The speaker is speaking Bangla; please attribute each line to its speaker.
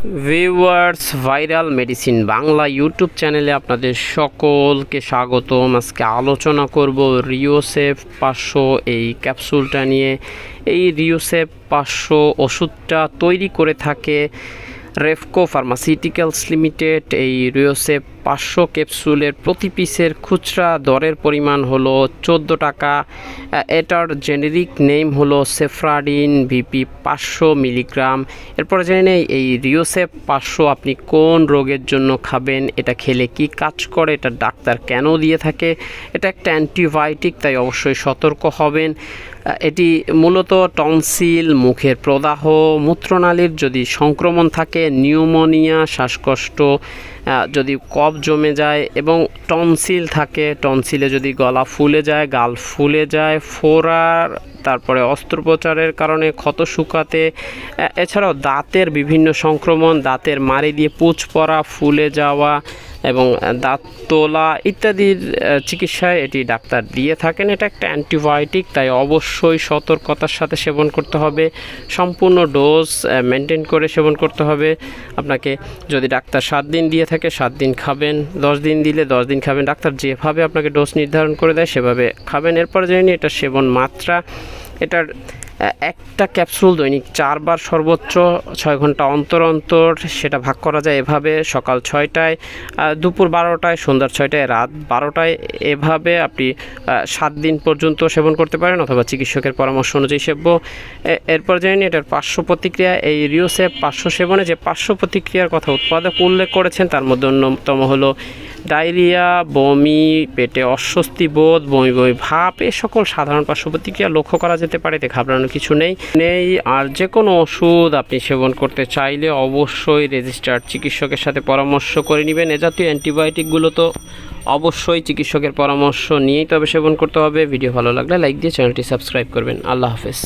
Speaker 1: Viewers, viral medicine Bangla YouTube চ্যানেলে আপনাদের সকলকে স্বাগতম। আজকে আলোচনা করব রিওসেফ পাঁচশো, এই ক্যাপসুলটা নিয়ে। এই রিওসেফ পাঁচশো ওষুধটা তৈরি করে থাকে রেফকো ফার্মাসিউটিক্যালস লিমিটেড। এই রিওসেফ পাঁচশো ক্যাপসুলের প্রতি পিসের খুচরা দরের পরিমাণ হলো চোদ্দ টাকা। এটার জেনেরিক নেম হলো সেফ্রাডিন, ভিপি পাঁচশো মিলিগ্রাম। এরপরে জেনে নেই, এই রিওসেফ পাঁচশো আপনি কোন রোগের জন্য খাবেন? এটা খেলে কি কাজ করে? এটা ডাক্তার কেন দিয়ে থাকে? এটা একটা অ্যান্টিবায়োটিক, তাই অবশ্যই সতর্ক হবেন। এটি মূলত টনসিল, মুখের প্রদাহ, মূত্রনালীর যদি সংক্রমণ থাকে, নিউমোনিয়া, শ্বাসকষ্ট যদি কফ জমে যায় এবং টনসিল থাকে। টনসিলে যদি গলা ফুলে যায়, গাল ফুলে যায় ফোড়ার তারপরে অস্ত্রোপচারের কারণে ক্ষত শুকাতে এছাড়াও দাঁতের বিভিন্ন সংক্রমণ, দাঁতের মারি দিয়ে পুচ পড়া, ফুলে যাওয়া এবং দাঁত তোলা ইত্যাদির চিকিৎসায় এটি ডাক্তার দিয়ে থাকেন। এটা একটা অ্যান্টিবায়োটিক, তাই অবশ্যই সতর্কতার সাথে সেবন করতে হবে। সম্পূর্ণ ডোজ মেনটেন করে সেবন করতে হবে। আপনাকে যদি ডাক্তার সাত দিন দিয়ে থাকে, সাত দিন খাবেন। দশ দিন দিলে দশ দিন খাবেন। ডাক্তার যেভাবে আপনাকে ডোজ নির্ধারণ করে দেয়, সেভাবে খাবেন। এরপর জানি এটা সেবন মাত্রা। এটার একটা ক্যাপসুল দৈনিক চারবার সর্বোচ্চ ছয় ঘণ্টা অন্তর অন্তর সেটা ভাগ করা যায় এভাবে সকাল ছয়টায় দুপুর বারোটায় সন্ধ্যার ছয়টায়, রাত বারোটায় এভাবে আপনি সাত দিন পর্যন্ত সেবন করতে পারেন অথবা চিকিৎসকের পরামর্শ অনুযায়ী সেব্য। এরপর জানি এটার পার্শ্ব প্রতিক্রিয়া। এই রিওসেপ পার্শ্ব সেবনে যে পার্শ্ব প্রতিক্রিয়ার কথা উৎপাদক উল্লেখ করেছেন, তার মধ্যে অন্যতম হলো ডায়রিয়া, বমি, পেটে অস্বস্তি বোধ, বমি বমি ভাব এ সকল সাধারণ পার্শ্ব প্রতিক্রিয়া লক্ষ্য করা যেতে পারে, এতে ঘাবড়ানোর কিছু নেই। নেই, আর যে কোনো ওষুধ আপনি সেবন করতে চাইলে অবশ্যই রেজিস্টার্ড চিকিৎসকের সাথে পরামর্শ করে নেবেন। এ জাতীয় অ্যান্টিবায়োটিকগুলো তো অবশ্যই চিকিৎসকের পরামর্শ নিয়েই তবে সেবন করতে হবে। ভিডিও ভালো লাগলে লাইক দিয়ে চ্যানেলটি সাবস্ক্রাইব করবেন। আল্লাহ হাফেজ।